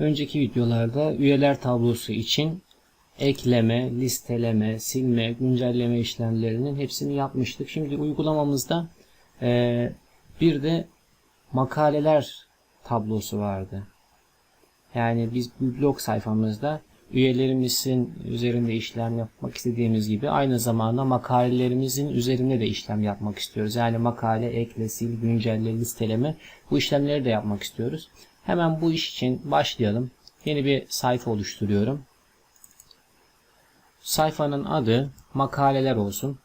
Önceki videolarda üyeler tablosu için ekleme, listeleme, silme, güncelleme işlemlerinin hepsini yapmıştık. Şimdi uygulamamızda eee, bir de makaleler tablosu vardı. Yani biz blog sayfamızda üyelerimizin üzerinde işlem yapmak istediğimiz gibi aynı zamanda makalelerimizin üzerinde de işlem yapmak istiyoruz. Yani makale, ekle, sil, güncelle, listeleme bu işlemleri de yapmak istiyoruz. Hemen bu iş için başlayalım. Yeni bir sayfa oluşturuyorum. Sayfanın adı makaleler olsun.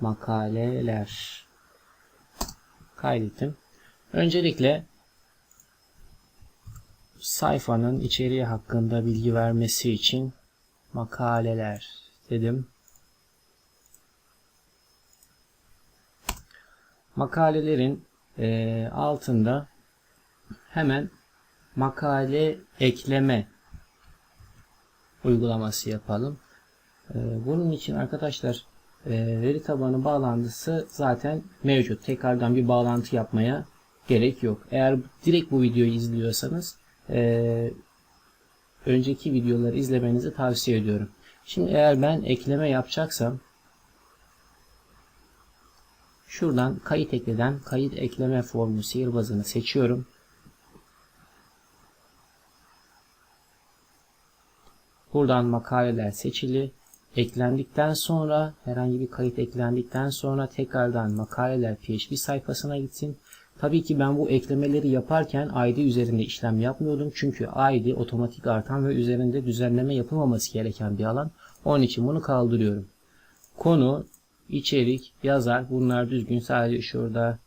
Makaleler. Kaydettim. Öncelikle sayfanın içeriği hakkında bilgi vermesi için makaleler dedim. Makalelerin e, altında hemen makale ekleme uygulaması yapalım. E, bunun için arkadaşlar e, veri tabanı bağlantısı zaten mevcut. Tekrardan bir bağlantı yapmaya gerek yok. Eğer direkt bu videoyu izliyorsanız e, önceki videoları izlemenizi tavsiye ediyorum. Şimdi eğer ben ekleme yapacaksam şuradan kayıt ekleden kayıt ekleme formu sihirbazını seçiyorum. Buradan makaleler seçili. Eklendikten sonra herhangi bir kayıt eklendikten sonra tekrardan makaleler PHP sayfasına gitsin. Tabii ki ben bu eklemeleri yaparken ID üzerinde işlem yapmıyordum. Çünkü ID otomatik artan ve üzerinde düzenleme yapılmaması gereken bir alan. Onun için bunu kaldırıyorum. Konu, içerik, yazar bunlar düzgün. Sadece şurada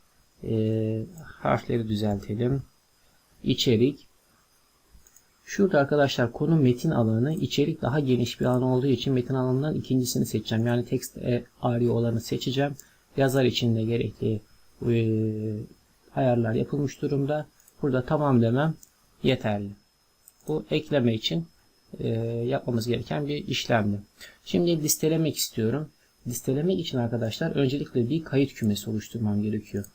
e, harfleri düzeltelim. İçerik. Şurada arkadaşlar konu metin alanı, içerik daha geniş bir alan olduğu için metin alanından ikincisini seçeceğim. Yani text e, arıyor olanı seçeceğim. Yazar için de gerekli e, ayarlar yapılmış durumda. Burada tamam demem yeterli. Bu ekleme için e, yapmamız gereken bir işlemdi. Şimdi listelemek istiyorum. Listelemek için arkadaşlar öncelikle bir kayıt kümesi oluşturmam gerekiyor.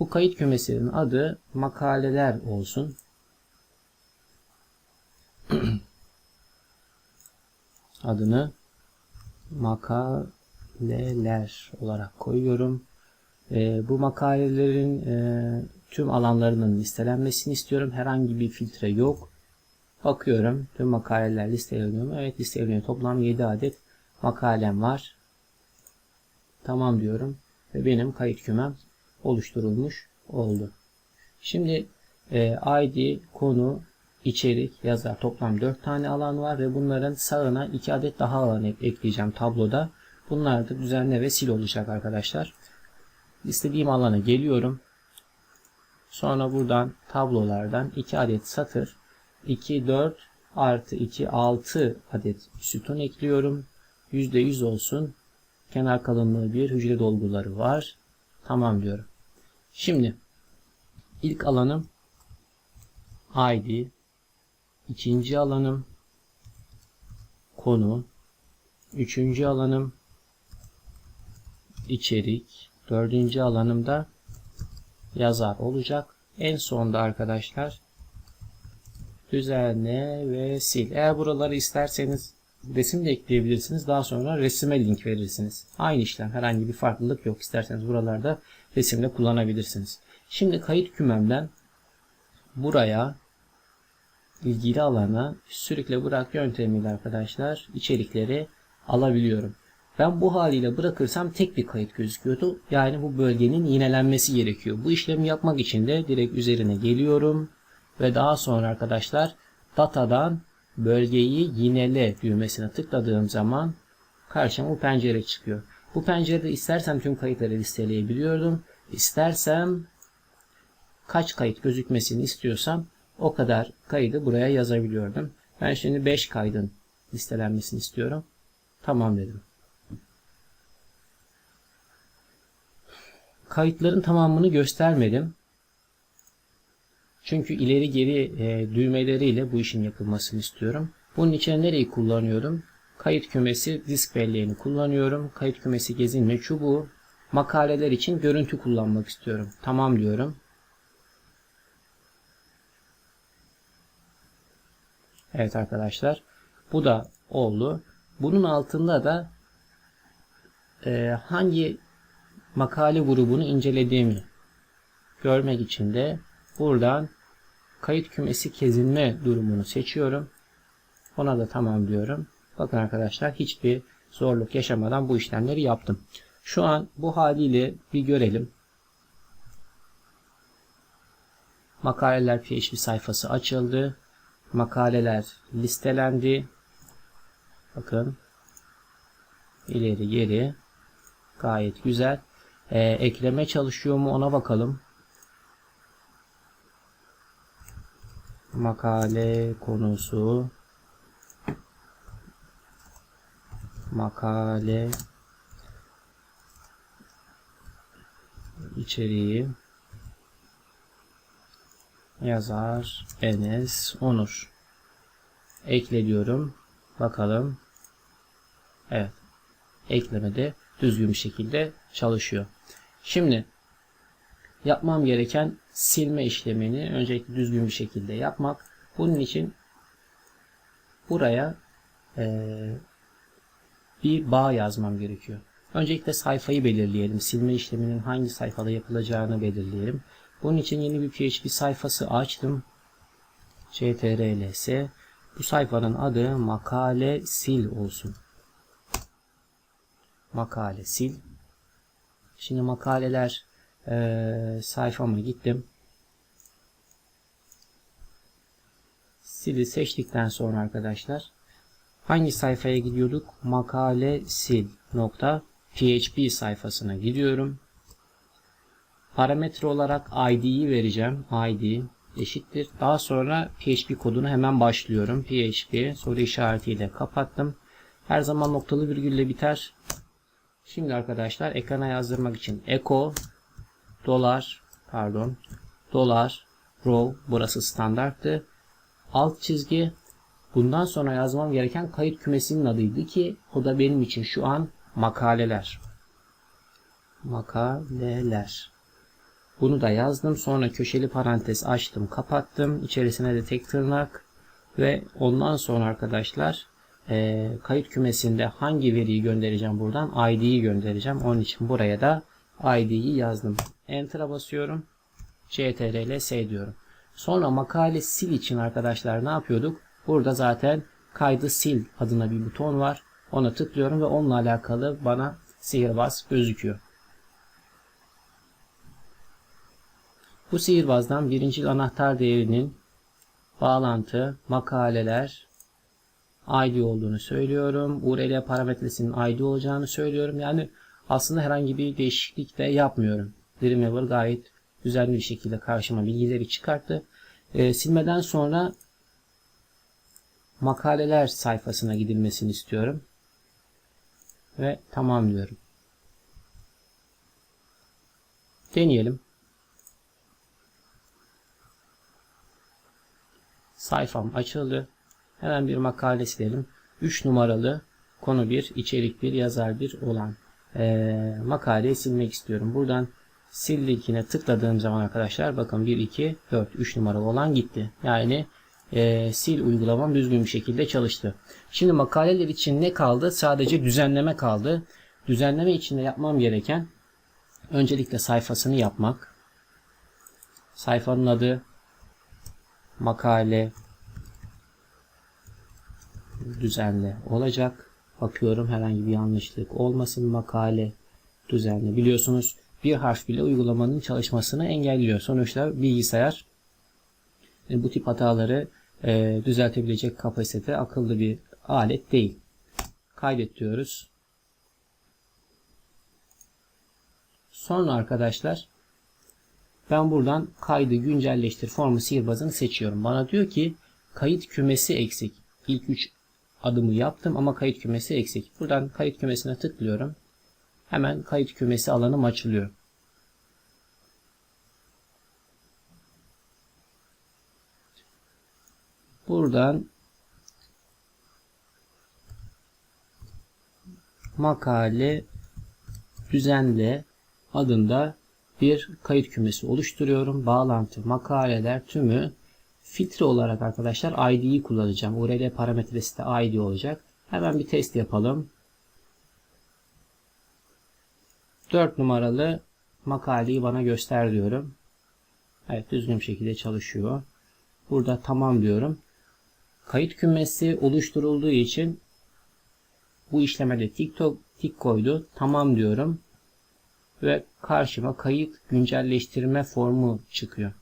Bu kayıt kümesinin adı makaleler olsun. Adını makaleler olarak koyuyorum. E, bu makalelerin e, tüm alanlarının listelenmesini istiyorum. Herhangi bir filtre yok. Bakıyorum. Tüm makaleler listeleniyor mu? Evet listeleniyor. Toplam 7 adet makalem var. Tamam diyorum. Ve benim kayıt kümem oluşturulmuş oldu. Şimdi e, ID, konu, içerik, yazar toplam 4 tane alan var ve bunların sağına 2 adet daha alan ekleyeceğim tabloda. Bunlar da düzenle ve sil olacak arkadaşlar. İstediğim alana geliyorum. Sonra buradan tablolardan 2 adet satır 2, 4 artı 2, 6 adet sütun ekliyorum. %100 olsun. Kenar kalınlığı 1, hücre dolguları var. Tamam diyorum. Şimdi ilk alanım ID, ikinci alanım konu, üçüncü alanım içerik, dördüncü alanım da yazar olacak. En sonda arkadaşlar düzenle ve sil. Eğer buraları isterseniz resim de ekleyebilirsiniz. Daha sonra resime link verirsiniz. Aynı işlem. Herhangi bir farklılık yok. İsterseniz buralarda resimle kullanabilirsiniz. Şimdi kayıt kümemden buraya ilgili alana sürükle bırak yöntemiyle arkadaşlar içerikleri alabiliyorum. Ben bu haliyle bırakırsam tek bir kayıt gözüküyordu. Yani bu bölgenin yinelenmesi gerekiyor. Bu işlemi yapmak için de direkt üzerine geliyorum. Ve daha sonra arkadaşlar datadan bölgeyi yinele düğmesine tıkladığım zaman karşıma bu pencere çıkıyor. Bu pencerede istersem tüm kayıtları listeleyebiliyordum. İstersem kaç kayıt gözükmesini istiyorsam o kadar kaydı buraya yazabiliyordum. Ben şimdi 5 kaydın listelenmesini istiyorum. Tamam dedim. Kayıtların tamamını göstermedim. Çünkü ileri geri e, düğmeleriyle bu işin yapılmasını istiyorum. Bunun için nereyi kullanıyorum? Kayıt kümesi disk belleğini kullanıyorum. Kayıt kümesi gezinme çubuğu makaleler için görüntü kullanmak istiyorum. Tamam diyorum. Evet arkadaşlar. Bu da oldu. Bunun altında da e, hangi makale grubunu incelediğimi görmek için de buradan kayıt kümesi kezinme durumunu seçiyorum. Ona da tamam diyorum. Bakın arkadaşlar hiçbir zorluk yaşamadan bu işlemleri yaptım. Şu an bu haliyle bir görelim. Makaleler PHP sayfası açıldı. Makaleler listelendi. Bakın. ileri geri. Gayet güzel. Ee, ekleme çalışıyor mu ona bakalım. Makale konusu. Makale içeriği yazar Enes Onur. Ekle diyorum. Bakalım. Evet. Eklemede düzgün bir şekilde çalışıyor. Şimdi yapmam gereken silme işlemini öncelikle düzgün bir şekilde yapmak bunun için buraya eee bir bağ yazmam gerekiyor. Öncelikle sayfayı belirleyelim. Silme işleminin hangi sayfada yapılacağını belirleyelim. Bunun için yeni bir PHP sayfası açtım. CTRLS. Bu sayfanın adı makale sil olsun. Makale sil. Şimdi makaleler e, sayfama gittim. Sili seçtikten sonra arkadaşlar Hangi sayfaya gidiyorduk? Makale sil nokta PHP sayfasına gidiyorum. Parametre olarak ID'yi vereceğim. ID eşittir. Daha sonra PHP kodunu hemen başlıyorum. PHP soru işaretiyle kapattım. Her zaman noktalı virgülle biter. Şimdi arkadaşlar ekrana yazdırmak için echo dolar pardon dolar row burası standarttı. Alt çizgi Bundan sonra yazmam gereken kayıt kümesinin adıydı ki o da benim için şu an makaleler. Makaleler. Bunu da yazdım. Sonra köşeli parantez açtım, kapattım. İçerisine de tek tırnak ve ondan sonra arkadaşlar e, kayıt kümesinde hangi veriyi göndereceğim buradan? ID'yi göndereceğim. Onun için buraya da ID'yi yazdım. Enter'a basıyorum. CTRL S diyorum. Sonra makale sil için arkadaşlar ne yapıyorduk? Burada zaten kaydı sil adına bir buton var. Ona tıklıyorum ve onunla alakalı bana sihirbaz gözüküyor. Bu sihirbazdan birinci anahtar değerinin bağlantı, makaleler, ID olduğunu söylüyorum. URL parametresinin ID olacağını söylüyorum. Yani aslında herhangi bir değişiklik de yapmıyorum. Dreamweaver gayet düzenli bir şekilde karşıma bilgileri çıkarttı. E, silmeden sonra makaleler sayfasına gidilmesini istiyorum. Ve tamam diyorum. Deneyelim. Sayfam açıldı. Hemen bir makale silelim. 3 numaralı konu 1, içerik 1, yazar 1 olan e, makaleyi silmek istiyorum. Buradan sil linkine tıkladığım zaman arkadaşlar bakın 1, 2, 4, 3 numaralı olan gitti. Yani e, sil uygulamam düzgün bir şekilde çalıştı. Şimdi makaleler için ne kaldı? Sadece düzenleme kaldı. Düzenleme için de yapmam gereken öncelikle sayfasını yapmak. Sayfanın adı makale düzenle olacak. Bakıyorum herhangi bir yanlışlık olmasın makale düzenli. Biliyorsunuz bir harf bile uygulamanın çalışmasını engelliyor. Sonuçta bilgisayar e, bu tip hataları e, düzeltebilecek kapasite akıllı bir alet değil. Kaydet diyoruz. Sonra arkadaşlar ben buradan kaydı güncelleştir formu sihirbazını seçiyorum. Bana diyor ki kayıt kümesi eksik. İlk 3 adımı yaptım ama kayıt kümesi eksik. Buradan kayıt kümesine tıklıyorum. Hemen kayıt kümesi alanım açılıyor. Buradan makale düzenle adında bir kayıt kümesi oluşturuyorum. Bağlantı, makaleler tümü filtre olarak arkadaşlar ID'yi kullanacağım. URL parametresi de ID olacak. Hemen bir test yapalım. 4 numaralı makaleyi bana göster diyorum. Evet düzgün şekilde çalışıyor. Burada tamam diyorum. Kayıt kümesi oluşturulduğu için bu işlemede TikTok tik koydu. Tamam diyorum. Ve karşıma kayıt güncelleştirme formu çıkıyor.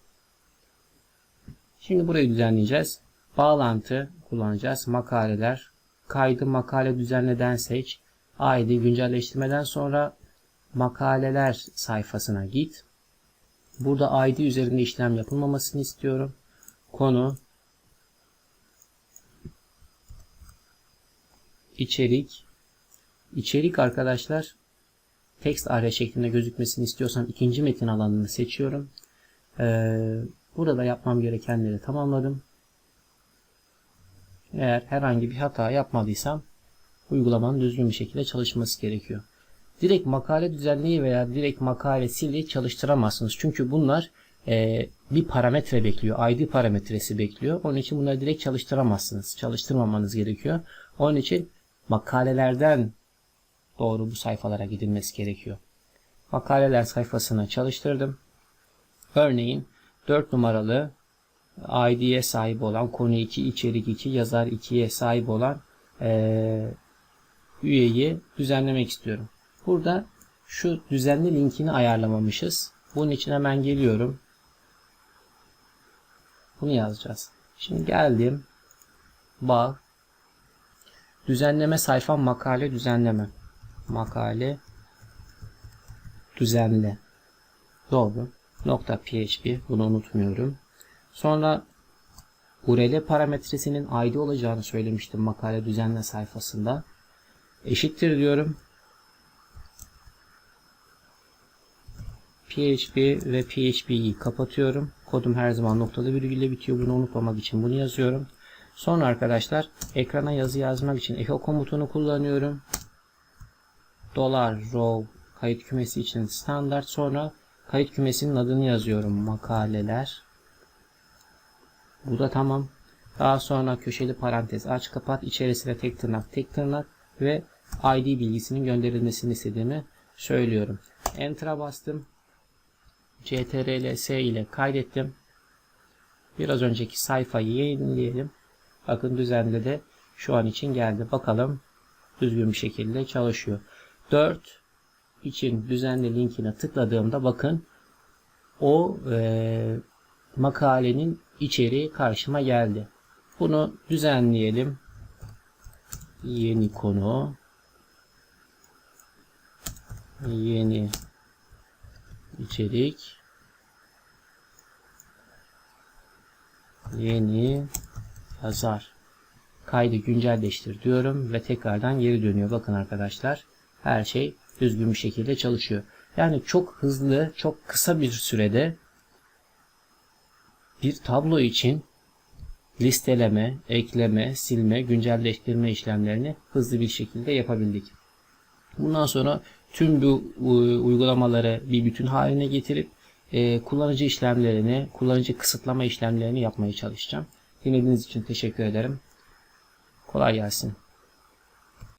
Şimdi burayı düzenleyeceğiz. Bağlantı kullanacağız. Makaleler. Kaydı makale düzenleden seç. ID güncelleştirmeden sonra makaleler sayfasına git. Burada ID üzerinde işlem yapılmamasını istiyorum. Konu içerik içerik arkadaşlar text area şeklinde gözükmesini istiyorsam ikinci metin alanını seçiyorum. Ee, burada yapmam gerekenleri tamamladım. Eğer herhangi bir hata yapmadıysam uygulamanın düzgün bir şekilde çalışması gerekiyor. Direkt makale düzenleyi veya direkt makale sili çalıştıramazsınız. Çünkü bunlar e, bir parametre bekliyor. ID parametresi bekliyor. Onun için bunları direkt çalıştıramazsınız. Çalıştırmamanız gerekiyor. Onun için makalelerden doğru bu sayfalara gidilmesi gerekiyor. Makaleler sayfasını çalıştırdım. Örneğin 4 numaralı ID'ye sahip olan konu 2, içerik 2, yazar 2'ye sahip olan e, üyeyi düzenlemek istiyorum. Burada şu düzenli linkini ayarlamamışız. Bunun için hemen geliyorum. Bunu yazacağız. Şimdi geldim. Bağ. Düzenleme sayfam makale düzenleme. Makale düzenle. Doğru. Nokta PHP. Bunu unutmuyorum. Sonra URL parametresinin ID olacağını söylemiştim makale düzenle sayfasında. Eşittir diyorum. PHP ve PHP'yi kapatıyorum. Kodum her zaman noktalı virgülle bitiyor. Bunu unutmamak için bunu yazıyorum. Sonra arkadaşlar ekrana yazı yazmak için echo komutunu kullanıyorum. Dolar row kayıt kümesi için standart. Sonra kayıt kümesinin adını yazıyorum. Makaleler. Bu da tamam. Daha sonra köşeli parantez aç kapat. İçerisine tek tırnak tek tırnak ve ID bilgisinin gönderilmesini istediğimi söylüyorum. Enter'a bastım. CTRL-S ile kaydettim. Biraz önceki sayfayı yenileyelim. Bakın düzenli de şu an için geldi. Bakalım düzgün bir şekilde çalışıyor. 4 için düzenli linkine tıkladığımda bakın o e, makalenin içeriği karşıma geldi. Bunu düzenleyelim. Yeni konu. Yeni içerik. Yeni yazar. Kaydı güncelleştir diyorum ve tekrardan geri dönüyor. Bakın arkadaşlar her şey düzgün bir şekilde çalışıyor. Yani çok hızlı, çok kısa bir sürede bir tablo için listeleme, ekleme, silme, güncelleştirme işlemlerini hızlı bir şekilde yapabildik. Bundan sonra tüm bu uygulamaları bir bütün haline getirip e, kullanıcı işlemlerini, kullanıcı kısıtlama işlemlerini yapmaya çalışacağım. Dinlediğiniz için teşekkür ederim. Kolay gelsin.